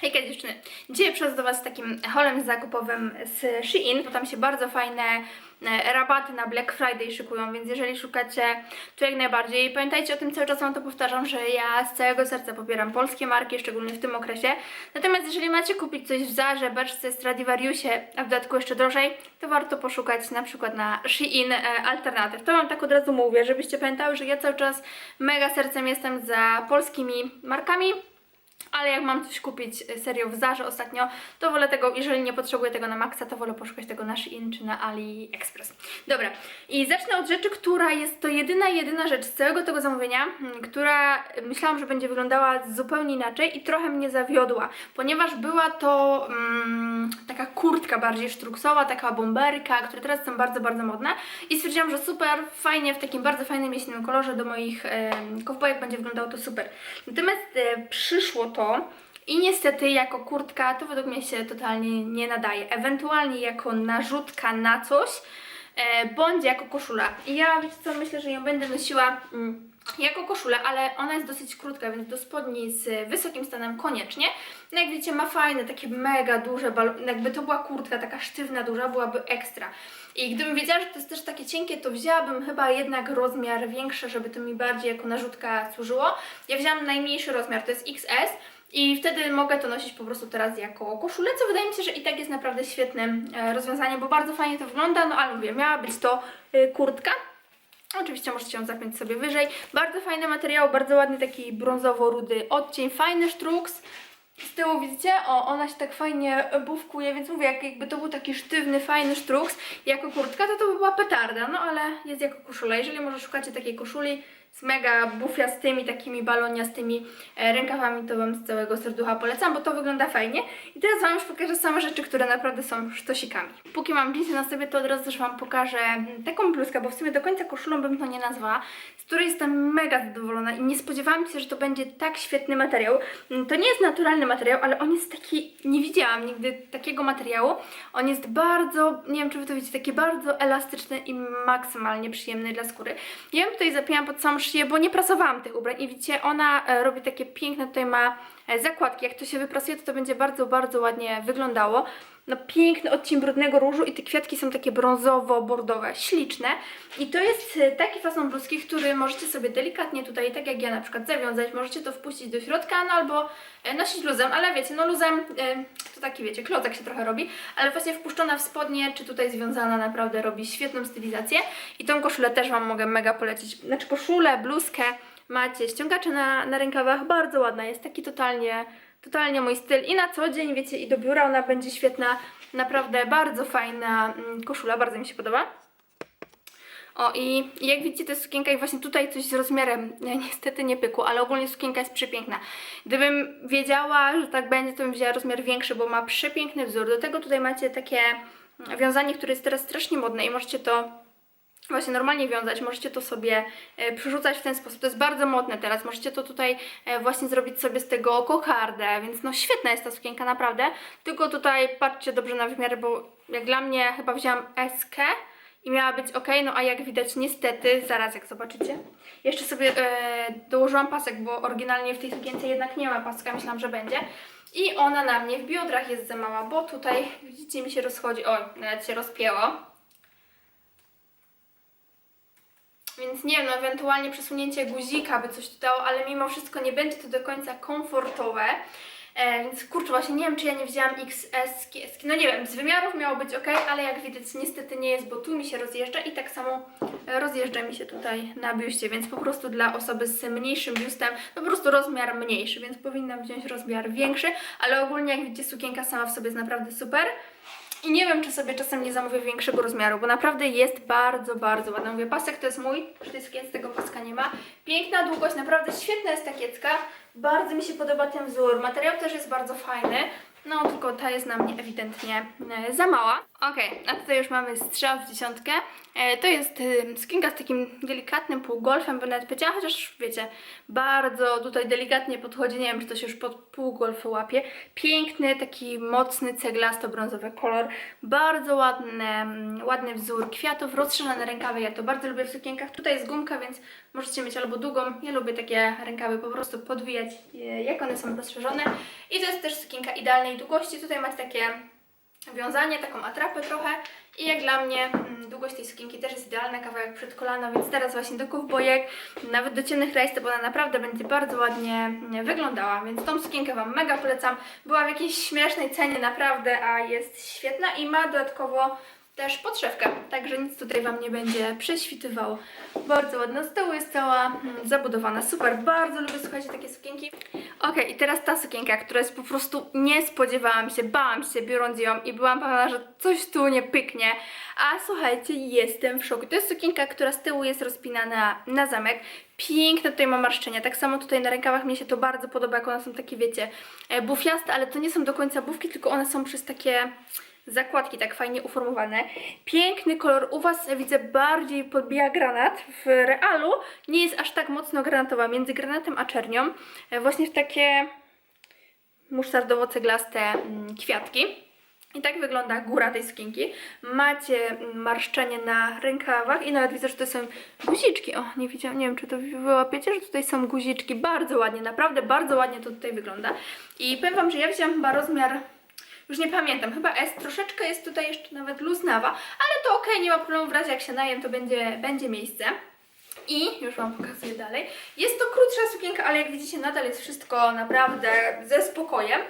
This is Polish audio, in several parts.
Hejka dziewczyny, dzisiaj przychodzę do Was z takim holem zakupowym z Shein, bo tam się bardzo fajne e, rabaty na Black Friday szykują, więc jeżeli szukacie, to jak najbardziej. Pamiętajcie o tym, cały czas Wam to powtarzam, że ja z całego serca popieram polskie marki, szczególnie w tym okresie. Natomiast jeżeli macie kupić coś w Zarze, Berszce, Stradivariusie, a w dodatku jeszcze drożej, to warto poszukać na przykład na Shein e, alternatyw. To Wam tak od razu mówię, żebyście pamiętały, że ja cały czas mega sercem jestem za polskimi markami, ale jak mam coś kupić y, serio w Zarze ostatnio, to wolę tego, jeżeli nie potrzebuję tego na maksa, to wolę poszukać tego na Shein czy na AliExpress. Dobra, i zacznę od rzeczy, która jest to jedyna, jedyna rzecz z całego tego zamówienia, mm, która myślałam, że będzie wyglądała zupełnie inaczej i trochę mnie zawiodła, ponieważ była to mm, taka kurtka bardziej sztruksowa, taka bomberka, które teraz są bardzo, bardzo modne i stwierdziłam, że super, fajnie, w takim bardzo fajnym jesiennym kolorze do moich e, będzie wyglądało to super. Natomiast e, przyszło to i niestety jako kurtka to według mnie się totalnie nie nadaje. Ewentualnie jako narzutka na coś, e, bądź jako koszula. I ja wiecie co, myślę, że ją będę nosiła mm, jako koszulę, ale ona jest dosyć krótka, więc do spodni z wysokim stanem koniecznie. No jak widzicie ma fajne, takie mega duże balony, jakby to była kurtka taka sztywna, duża, byłaby ekstra. I gdybym wiedziała, że to jest też takie cienkie, to wzięłabym chyba jednak rozmiar większy, żeby to mi bardziej jako narzutka służyło. Ja wzięłam najmniejszy rozmiar, to jest XS. I wtedy mogę to nosić po prostu teraz jako koszulę, co wydaje mi się, że i tak jest naprawdę świetnym e, rozwiązaniem, bo bardzo fajnie to wygląda, no ale mówię, miała być to e, kurtka. Oczywiście możecie ją zapiąć sobie wyżej. Bardzo fajny materiał, bardzo ładny taki brązowo-rudy odcień, fajny sztruks. Z tyłu widzicie? O, ona się tak fajnie bufkuje, więc mówię, jak, jakby to był taki sztywny, fajny sztruks jako kurtka, to to by była petarda, no ale jest jako koszula. Jeżeli może szukacie takiej koszuli z mega bufiastymi, takimi baloniastymi e, rękawami, to Wam z całego serducha polecam, bo to wygląda fajnie. I teraz Wam już pokażę same rzeczy, które naprawdę są sztosikami. Póki mam dżinsy na sobie, to od razu też Wam pokażę mm, taką bluzkę, bo w sumie do końca koszulą bym to nie nazwała, z której jestem mega zadowolona i nie spodziewałam się, że to będzie tak świetny materiał. Mm, To nie jest naturalny materiał, ale on jest taki, nie widziałam nigdy takiego materiału. On jest bardzo, nie wiem czy Wy to widzicie, taki bardzo elastyczny i maksymalnie przyjemny dla skóry. Ja ją tutaj zapięłam pod samą szyję, bo nie prasowałam tych ubrań i widzicie, ona e, robi takie piękne, tutaj ma e, zakładki. Jak to się wyprasuje, to to będzie bardzo, bardzo ładnie wyglądało. No piękny odcień brudnego różu i te kwiatki są takie brązowo-bordowe, śliczne. I to jest e, taki fason bluzki, który możecie sobie delikatnie tutaj, tak jak ja na przykład, zawiązać. Możecie to wpuścić do środka, no albo e, nosić luzem, ale wiecie, no luzem e, to taki wiecie, klocek się trochę robi, ale właśnie wpuszczona w spodnie, czy tutaj związana naprawdę robi świetną stylizację. I tą koszulę też Wam mogę mega polecić. Znaczy koszulę, bluzkę, macie ściągacze na, na rękawach, bardzo ładna jest, taki totalnie totalnie mój styl i na co dzień, wiecie, i do biura ona będzie świetna, naprawdę bardzo fajna mm, koszula, bardzo mi się podoba. O i jak widzicie to jest sukienka i właśnie tutaj coś z rozmiarem niestety nie pykło, ale ogólnie sukienka jest przepiękna. Gdybym wiedziała, że tak będzie, to bym wzięła rozmiar większy, bo ma przepiękny wzór. Do tego tutaj macie takie mm, wiązanie, które jest teraz strasznie modne i możecie to właśnie normalnie wiązać, możecie to sobie e, przerzucać w ten sposób. To jest bardzo modne teraz. Możecie to tutaj e, właśnie zrobić sobie z tego kokardę, więc no świetna jest ta sukienka naprawdę. Tylko tutaj patrzcie dobrze na wymiary, bo jak dla mnie chyba wzięłam SK i miała być ok, no a jak widać niestety, zaraz jak zobaczycie, jeszcze sobie e, dołożyłam pasek, bo oryginalnie w tej sukience jednak nie ma paska, myślałam, że będzie. I ona na mnie w biodrach jest za mała, bo tutaj widzicie mi się rozchodzi, oj, nawet się rozpięło. Więc nie wiem, no ewentualnie przesunięcie guzika by coś tu dało, ale mimo wszystko nie będzie to do końca komfortowe. E, więc kurczę, właśnie nie wiem, czy ja nie wzięłam XS. No nie wiem, z wymiarów miało być ok, ale jak widać niestety nie jest, bo tu mi się rozjeżdża i tak samo rozjeżdża mi się tutaj na biuście, więc po prostu dla osoby z mniejszym biustem, po prostu rozmiar mniejszy, więc powinnam wziąć rozmiar większy, ale ogólnie jak widzicie sukienka sama w sobie jest naprawdę super. I nie wiem, czy sobie czasem nie zamówię większego rozmiaru, bo naprawdę jest bardzo, bardzo ładna. Mówię, pasek to jest mój, przy tej sukience tego paska nie ma. Piękna długość, naprawdę świetna jest ta kiecka. Bardzo mi się podoba ten wzór. Materiał też jest bardzo fajny. No, tylko ta jest na mnie ewidentnie e, za mała. Okej, a tutaj już mamy strzał w dziesiątkę. E, to jest e, sukienka z takim delikatnym półgolfem, bym nawet powiedziała, chociaż wiecie, bardzo tutaj delikatnie podchodzi. Nie wiem, czy to się już pod półgolfy łapie. Piękny, taki mocny, ceglasto-brązowy kolor. Bardzo ładny, mm, ładny wzór kwiatów, rozszerzone rękawy. Ja to bardzo lubię w sukienkach. Tutaj jest gumka, więc Możecie mieć albo długą, ja lubię takie rękawy po prostu podwijać, e, jak one są rozszerzone. I to jest też sukienka idealnej długości. Tutaj macie takie wiązanie, taką atrapę trochę. I jak dla mnie mm, długość tej sukienki też jest idealna, kawałek przed kolano, więc teraz właśnie do kowbojek, nawet do ciemnych rajstop, ona naprawdę będzie bardzo ładnie mm, wyglądała, więc tą sukienkę Wam mega polecam. Była w jakiejś śmiesznej cenie naprawdę, a jest świetna i ma dodatkowo też podszewkę, także nic tutaj Wam nie będzie prześwitywało. Bardzo ładna, z tyłu jest cała mm, zabudowana, super, bardzo lubię, słuchajcie, takie sukienki. Ok, i teraz ta sukienka, która jest po prostu, nie spodziewałam się, bałam się biorąc ją i byłam pewna, że coś tu nie pyknie, a słuchajcie, jestem w szoku. To jest sukienka, która z tyłu jest rozpinana na zamek, piękne tutaj ma marszczenia, tak samo tutaj na rękawach mnie się to bardzo podoba, jak one są takie, wiecie, e, bufiaste, ale to nie są do końca bufki, tylko one są przez takie zakładki tak fajnie uformowane. Piękny kolor. U Was widzę bardziej podbija granat. W realu nie jest aż tak mocno granatowa. Między granatem a czernią e, właśnie w takie musztardowo-ceglaste mm, kwiatki. I tak wygląda góra tej sukienki. Macie mm, marszczenie na rękawach i nawet widzę, że to są guziczki. O, nie widziałam, nie wiem czy to wyłapiecie, że tutaj są guziczki. Bardzo ładnie, naprawdę bardzo ładnie to tutaj wygląda. I powiem Wam, że ja wzięłam chyba rozmiar już nie pamiętam, chyba S, troszeczkę jest tutaj jeszcze nawet luznawa, ale to ok, nie ma problemu, w razie jak się najem, to będzie, będzie miejsce. I już Wam pokazuję dalej. Jest to krótsza sukienka, ale jak widzicie nadal jest wszystko naprawdę ze spokojem.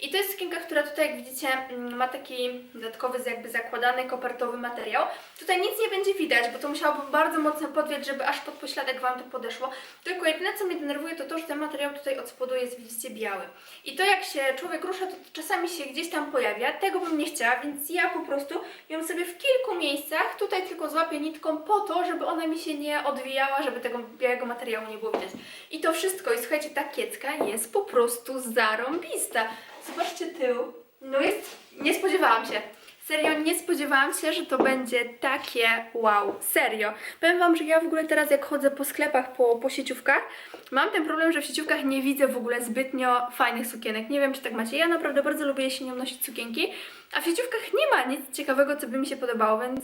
I to jest sukienka, która tutaj, jak widzicie, mm, ma taki dodatkowy, jakby zakładany kopertowy materiał. Tutaj nic nie będzie widać, bo to musiałabym bardzo mocno podwiać, żeby aż pod pośladek Wam to podeszło. Tylko jedyne, co mnie denerwuje, to to, że ten materiał tutaj od spodu jest, widzicie, biały. I to, jak się człowiek rusza, to czasami się gdzieś tam pojawia. Tego bym nie chciała, więc ja po prostu ją sobie w kilku miejscach tutaj tylko złapię nitką po to, żeby ona mi się nie odwijała, żeby tego białego materiału nie było widać. I to wszystko. I słuchajcie, ta kiecka jest po prostu zarąbista. Zobaczcie tył. No jest, nie spodziewałam się. Serio, nie spodziewałam się, że to będzie takie wow. Serio. Powiem Wam, że ja w ogóle teraz jak chodzę po sklepach, po, po sieciówkach, mam ten problem, że w sieciówkach nie widzę w ogóle zbytnio fajnych sukienek. Nie wiem, czy tak macie. Ja naprawdę bardzo lubię jesienią nosić sukienki, a w sieciówkach nie ma nic ciekawego, co by mi się podobało, więc...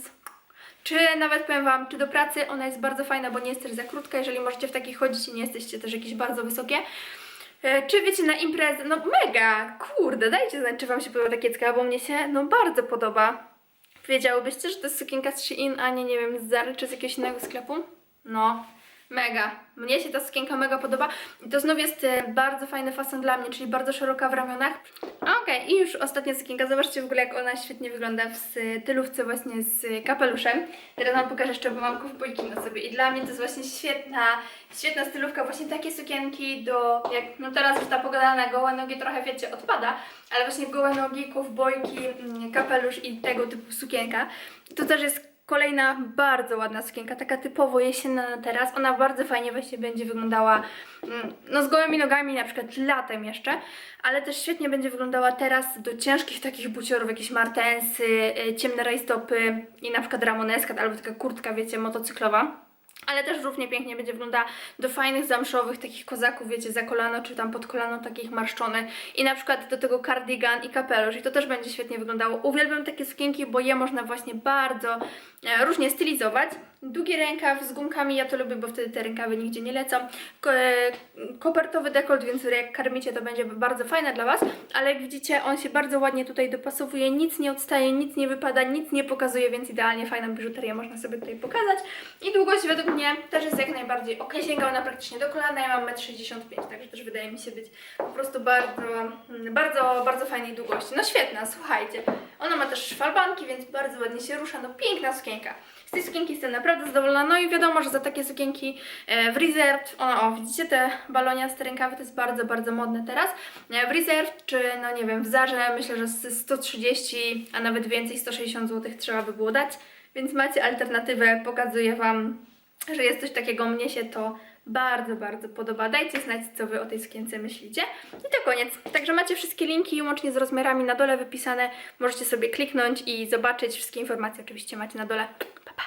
Czy nawet powiem Wam, czy do pracy ona jest bardzo fajna, bo nie jest też za krótka, jeżeli możecie w takich chodzić i nie jesteście też jakieś bardzo wysokie. E, Czy wiecie, na imprezę, no mega, kurde, dajcie znać, czy Wam się podoba ta kiecka, bo mnie się, no bardzo podoba. Wiedziałybyście, że to jest sukienka z Shein, a nie, nie wiem, z Zary czy z jakiegoś innego sklepu? No, mega. Mnie się ta sukienka mega podoba. I to znów jest e, bardzo fajny fason dla mnie, czyli bardzo szeroka w ramionach. Okej, i już ostatnia sukienka. Zobaczcie w ogóle, jak ona świetnie wygląda w stylówce właśnie z kapeluszem. Teraz Wam pokażę jeszcze, bo mam kowbojki na sobie. I dla mnie to jest właśnie świetna, świetna stylówka. Właśnie takie sukienki do, jak no teraz już ta pogoda na gołe nogi trochę, wiecie, odpada, ale właśnie gołe nogi, kowbojki, mm, kapelusz i tego typu sukienka. To też jest Kolejna bardzo ładna sukienka, taka typowo jesienna na teraz. Ona bardzo fajnie właśnie będzie wyglądała mm, no z gołymi nogami, na przykład latem jeszcze, ale też świetnie będzie wyglądała teraz do ciężkich takich buciorów, jakieś martensy, y, ciemne rajstopy i na przykład ramoneska albo taka kurtka, wiecie, motocyklowa. Ale też równie pięknie będzie wyglądała do fajnych zamszowych takich kozaków, wiecie, za kolano czy tam pod kolano takich marszczonych i na przykład do tego cardigan i kapelusz i to też będzie świetnie wyglądało. Uwielbiam takie sukienki, bo je można właśnie bardzo e, różnie stylizować. Długi rękaw z gumkami, ja to lubię, bo wtedy te rękawy nigdzie nie lecą. E, kopertowy dekolt, więc jak karmicie to będzie bardzo fajne dla Was, ale jak widzicie on się bardzo ładnie tutaj dopasowuje, nic nie odstaje, nic nie wypada, nic nie pokazuje, więc idealnie fajną biżuterię można sobie tutaj pokazać. I długość według mnie też jest jak najbardziej ok. Sięga ona praktycznie do kolana, ja mam 1,65 m, także też wydaje mi się być po prostu bardzo, mm, bardzo, bardzo fajnej długości. No świetna, słuchajcie. Ona ma też falbanki, więc bardzo ładnie się rusza, no piękna sukienka. Z tej sukienki jestem naprawdę zadowolona, no i wiadomo, że za takie sukienki e, w Reserved, o, o widzicie te baloniaste rękawy, to jest bardzo, bardzo modne teraz. E, w Reserved, czy no nie wiem, w Zarze myślę, że z 130, a nawet więcej, 160 zł trzeba by było dać, więc macie alternatywę, pokazuję Wam że jest coś takiego, mnie się to bardzo, bardzo podoba. Dajcie znać, co Wy o tej sukience myślicie. I to koniec. Także macie wszystkie linki, łącznie z rozmiarami na dole wypisane. Możecie sobie kliknąć i zobaczyć. Wszystkie informacje oczywiście macie na dole. Pa, pa.